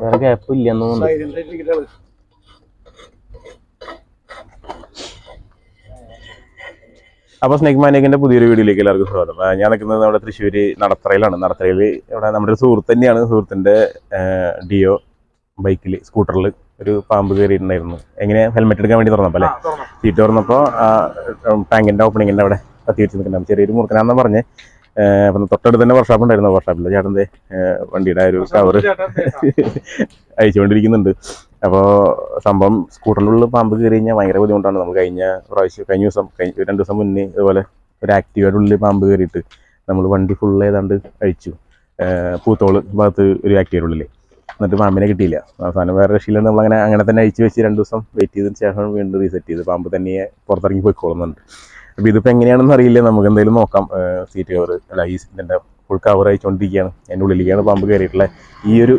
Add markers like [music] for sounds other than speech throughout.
വേറെ ഗ്യാപ്പ് ഇല്ലെന്ന് തോന്നുന്നു. അപ്പൊ സ്നേക് മാനേജിന്റെ പുതിയൊരു വീഡിയോയിലേക്ക് എല്ലാവർക്കും സ്വാഗതം. ഞാൻ നിൽക്കുന്നത് നമ്മുടെ തൃശ്ശൂര് നടത്തറയിലാണ്. നടത്തറയിൽ ഇവിടെ നമ്മുടെ ഒരു സുഹൃത്ത് തന്നെയാണ്. സുഹൃത്തിന്റെ ഡിയോ ബൈക്കിൽ സ്കൂട്ടറിൽ ഒരു പാമ്പ് കയറിയിട്ടുണ്ടായിരുന്നു. എങ്ങനെ? ഹെൽമെറ്റ് എടുക്കാൻ വേണ്ടി തുറന്നപ്പോ അല്ലേ? സീറ്റ് തുറന്നപ്പോ ടാങ്കിന്റെ ഓപ്പണിങ്ങിന്റെ അവിടെ കത്തി വെച്ച് നിൽക്കുന്നുണ്ടാവും ചെറിയൊരു മുറുക്കനാന്ന് പറഞ്ഞ്. അപ്പം തൊട്ടടുത്ത് തന്നെ വർഷാപ്പ് ഉണ്ടായിരുന്നു. വർഷാപ്പിൽ ചേട്ടന്റെ വണ്ടിയുടെ ഒരു കവർ [laughs] അയച്ചുകൊണ്ടിരിക്കുന്നുണ്ട്. അപ്പോൾ സംഭവം സ്കൂട്ടറിലുള്ള പാമ്പ് കയറി കഴിഞ്ഞാൽ ഭയങ്കര ബുദ്ധിമുട്ടാണ്. നമ്മൾ കഴിഞ്ഞ പ്രാവശ്യം കഴിഞ്ഞ ദിവസം കഴിഞ്ഞ രണ്ട് ദിവസം മുന്നേ ഇതുപോലെ ഒരു ആക്റ്റീവയുടെ ഉള്ളിൽ പാമ്പ് കയറിയിട്ട് നമ്മൾ വണ്ടി ഫുൾ ഏതാണ്ട് അഴിച്ചു. പൂത്തോൾ ഭാഗത്ത് ഒരു ആക്റ്റീവയുടെ ഉള്ളിൽ എന്നിട്ട് പാമ്പിനെ കിട്ടിയില്ല. അവസാനം വേറെ രക്ഷയില്ല. നമ്മൾ അങ്ങനെ അങ്ങനെ തന്നെ അഴിച്ചു വെച്ച് രണ്ട് ദിവസം വെയിറ്റ് ചെയ്തതിന് ശേഷം വീണ്ടും റീസെറ്റ് ചെയ്ത് പാമ്പ് തന്നെ പുറത്തിറങ്ങി പോയിക്കോളുന്നുണ്ട്. അപ്പോൾ ഇതിപ്പോൾ എങ്ങനെയാണെന്ന് അറിയില്ല. നമുക്ക് എന്തായാലും നോക്കാം. സീറ്റ് കവർ അല്ല ഈ ഇതിന്റെ ഫുൾ കവർ അയച്ചുകൊണ്ടിരിക്കുകയാണ് എന്റെ ഉള്ളിലേക്കാണ് പാമ്പ് കയറിയിട്ടുള്ളത് ഈ ഒരു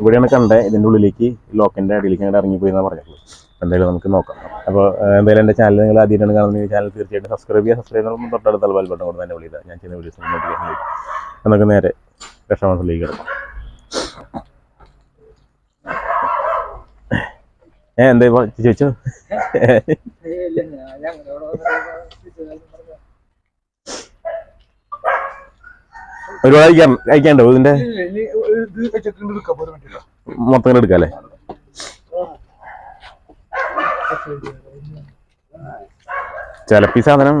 ഇവിടെയാണ് കണ്ടത് ഇതിന്റെ ഉള്ളിലേക്ക് ലോക്കിന്റെ അടിയിലേക്ക് അങ്ങോട്ട് ഇറങ്ങിപ്പോയി എന്നാണ് പറഞ്ഞിട്ടുള്ളത് എന്തായാലും നമുക്ക് നോക്കാം. അപ്പോൾ എന്തായാലും എന്റെ ചാനൽ നിങ്ങൾ ആദ്യമായിട്ടാണ് കാണുന്നത്. ചാനൽ തീർച്ചയായിട്ടും സബ്സ്ക്രൈബ് ചെയ്യുക. സബ്സ്ക്രൈബ് ചെയ്യുമ്പോൾ തൊട്ടടുത്ത ആൾ ബട്ടൺ കൊണ്ട് തന്നെ വിളിക്കുക. ഞാൻ ചെയ്യുന്ന വീഡിയോസ് നോട്ടിഫിക്കേഷൻ നമുക്ക് നേരെ രക്ഷാമാസത്തിലേക്ക് കിടക്കാം. ഏ എന്താ ഇപ്പൊ ഒരുപാട് അയക്കാണ്ടോ ഇതിന്റെ? മൊത്തം എടുക്കാല്ലേ? ചിലപ്പോ സാധനം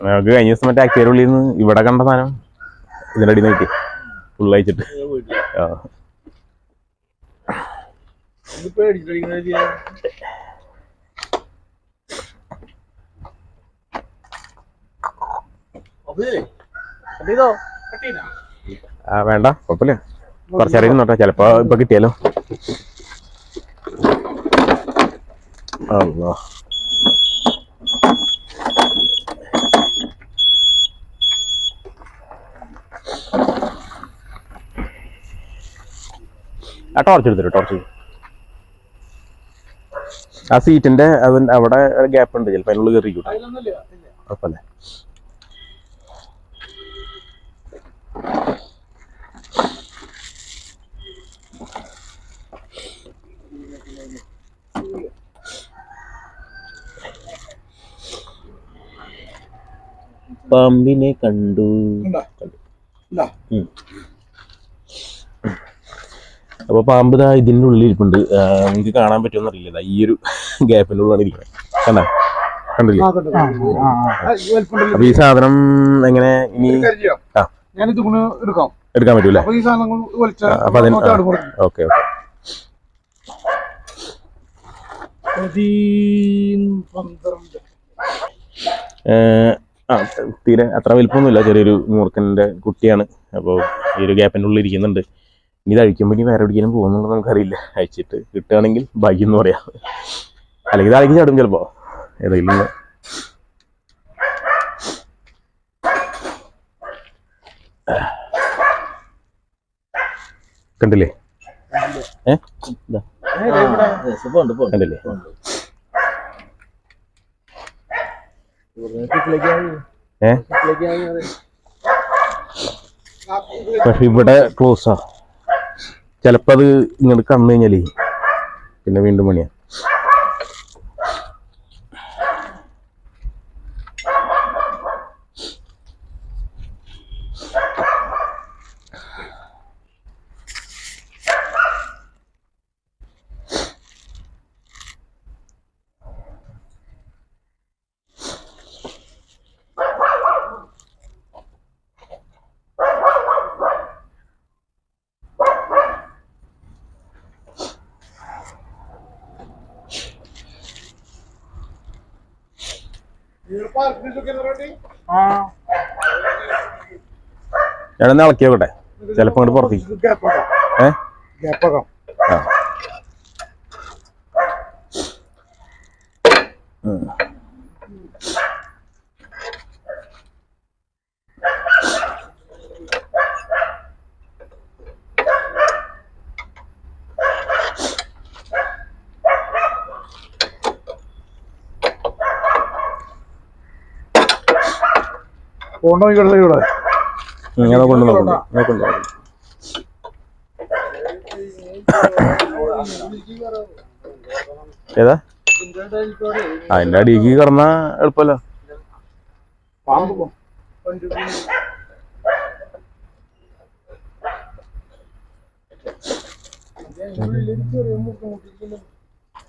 നമുക്ക് കഴിഞ്ഞ ദിവസം മറ്റേ ആക്ടിയുടെ ഉള്ളിൽ നിന്ന് ഇവിടെ കണ്ട സാധനം ഇതിന്റെ അടിയിൽ നിന്ന് കിട്ടി ഫുൾ അയച്ചിട്ട്. ആ. വേണ്ട കുഴപ്പമില്ല. കുറച്ചേരം ഇരുന്നോട്ടെ ചിലപ്പോ ഇപ്പൊ കിട്ടിയാലോ. അല്ലോ ആ ടോർച്ച് എടുത്തിട്ട് ടോർച്ച് ആ സീറ്റിന്റെ അതിന്റെ അവിടെ ഗ്യാപ്പ് ഉണ്ട് ചിലപ്പോ അതിനുള്ളിൽ കയറി കുഴപ്പമില്ല. പാമ്പിനെ കണ്ടു. അപ്പൊ പാമ്പ് ദാ ഇതിന്റെ ഉള്ളിൽ ഇരിപ്പുണ്ട്. നിങ്ങക്ക് നിങ്ങൾക്ക് കാണാൻ പറ്റുമെന്ന് അറിയില്ല. ഈ ഒരു ഗ്യാപ്പിന്റെ ഉള്ളിലാണ് ഇരിക്കുന്നത് കണ്ട? കണ്ടില്ലേ? അപ്പൊ ഈ സാധനം എങ്ങനെ ഇനി ആ. ഞാനിത് കൊണ്ട് എടുക്കാം. എടുക്കാൻ പറ്റൂലേ അപ്പൊ ഈ സാധനങ്ങൾ ആ. Okay okay. തീരെ അത്ര വലിപ്പമൊന്നുമില്ല. ചെറിയൊരു മൂർക്കന്റെ കുട്ടിയാണ്. അപ്പോൾ ഈ ഒരു ഗ്യാപ്പിന്റെ ഉള്ളിൽ ഇരിക്കുന്നുണ്ട്. ഇനി ഇത് അഴിക്കുമ്പോൾ ഇനി വേറെ എവിടേക്കും പോകുന്നുള്ളത് നമുക്കറിയില്ല. അയച്ചിട്ട് കിട്ടുകയാണെങ്കിൽ ഭാഗ്യം എന്ന് പറയാം. അല്ലെങ്കിൽ ഇത് അഴിക്ക് ചാടും ചിലപ്പോ. ഏതെങ്കിലും കണ്ടില്ലേ? പക്ഷെ ഇവിടെ ക്ലോസാ ചിലപ്പോൾ അത് ഇങ്ങോട്ട് കന്നു കഴിഞ്ഞാലേ പിന്നെ വീണ്ടും പണിയാ. ഞാൻ ഇളക്കി നോക്കട്ടെ ചിലപ്പോ ഇങ്ങോട്ട് പുറത്തേക്ക്. ഏ? ഉം. അതിന്റെ അടിക്ക് കടന്നാ എളുപ്പല്ല.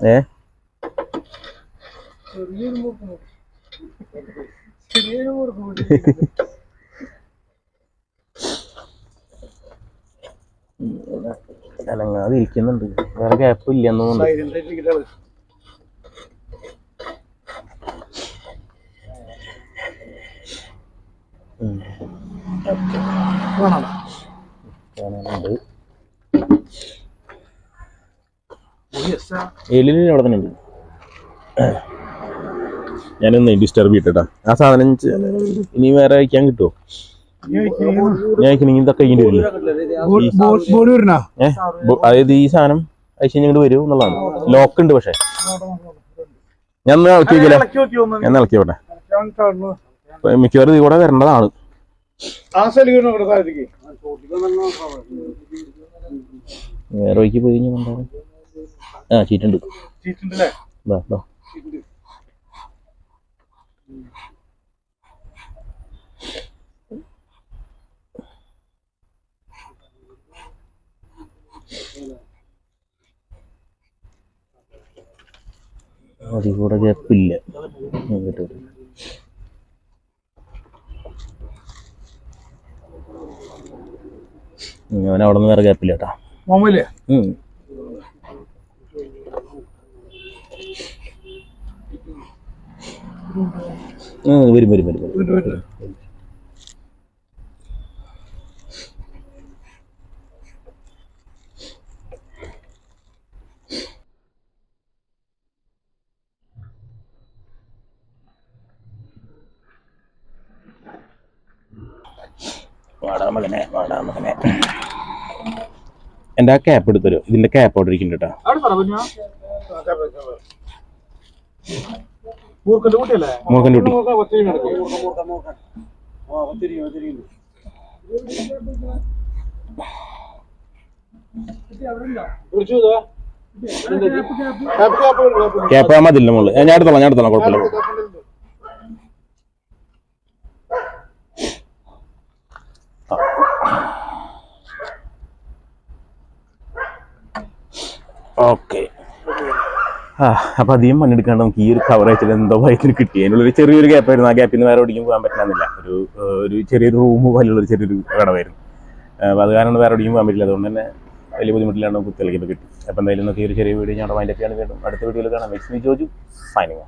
ഏ? പോ. [laughs] ഇരിക്കുന്നുണ്ട്. വേറെ ഗ്യാപ്പ് ഇല്ലെന്ന് തോന്നുന്നു. എലിന് അവിടെ തന്നെ ഉണ്ട്. ഞാനൊന്ന് ഡിസ്റ്റർബ് ചെയ്തിട്ടാ. ആ സാധനം ഇനി വേറെ അയക്കാൻ കിട്ടുമോ ഞാൻ അയക്കണമെങ്കിൽ ഇതൊക്കെ കഴിക്കേണ്ടി വരില്ല അതായത് ഈ സാധനം അയച്ചു ഇങ്ങോട്ട് വരും എന്നുള്ളതാണ്. ലോക്ക് ഉണ്ട് പക്ഷെ. ഞാൻ ഒന്ന് ഇളക്കി വെക്കില്ല. ഞാൻ ഇളക്കി വിട്ടെ. മിക്കവാറും ഇത് കൂടെ വരേണ്ടതാണ്. വേറെ വഴിക്ക് പോയി കഴിഞ്ഞാൽ ആ ചീറ്റുണ്ട് ചീറ്റുണ്ടല്ലേ? അതിൽ കൂടെ ഗ്യാപ്പില്ല. അവൻ അവിടെ നിന്ന് വേറെ ഗ്യാപ്പില്ല കേട്ടാ മോമല്ലേ? ഉം. ഉം, വരും വരും വരും വരും. വാടാ മകനെ വാടാ മകനെ. എന്റെ ആ ക്യാപ്പ് എടുത്തരോ ഇതിന്റെ ക്യാപ്പ് അവിടെ ഇരിക്കുന്നുണ്ട് കേട്ടോ. മൂർഖന്റെ കുട്ടിയല്ലേ? മൂർഖന്റെ കുട്ടി. ക്യാപ്പ്, മതിലിന്റെ മുകളിൽ ഞാൻ എടുത്തോളാം ഞാൻ എടുത്തോളാം കുഴപ്പമില്ല. ഓക്കെ. അപ്പൊ അധികം പണിയെടുക്കാണ്ട് നമുക്ക് ഈ ഒരു വെച്ചിട്ട് എന്തോ ബൈക്കിന് കിട്ടി. അതിനുള്ളൊരു ചെറിയൊരു ഗ്യാപ്പ് ആയിരുന്നു. ആ ഗ്യാപ്പിൽ നിന്ന് വേറെ എവിടേക്കും പോകാൻ പറ്റുന്നില്ല ഒരു ഒരു ചെറിയൊരു റൂം പോലുള്ള ഒരു ചെറിയൊരു കടവായിരുന്നു. അപ്പൊ അത് കാരണം വേറെ എവിടേക്കും പോകാൻ പറ്റില്ല. അതുകൊണ്ട് തന്നെ വലിയ ബുദ്ധിമുട്ടിലാണ് കുത്തികളിക്കുന്നത് കിട്ടി. അപ്പൊ എന്തായാലും നമുക്ക് ഈ ഒരു ചെറിയ വീഡിയോ ഞാൻ വൈൻഡപ്പ് ചെയ്യാൻ വീണ്ടും അടുത്ത വീഡിയോയിൽ കാണാം. മെക്സിമി ജോജു സൈനിങ്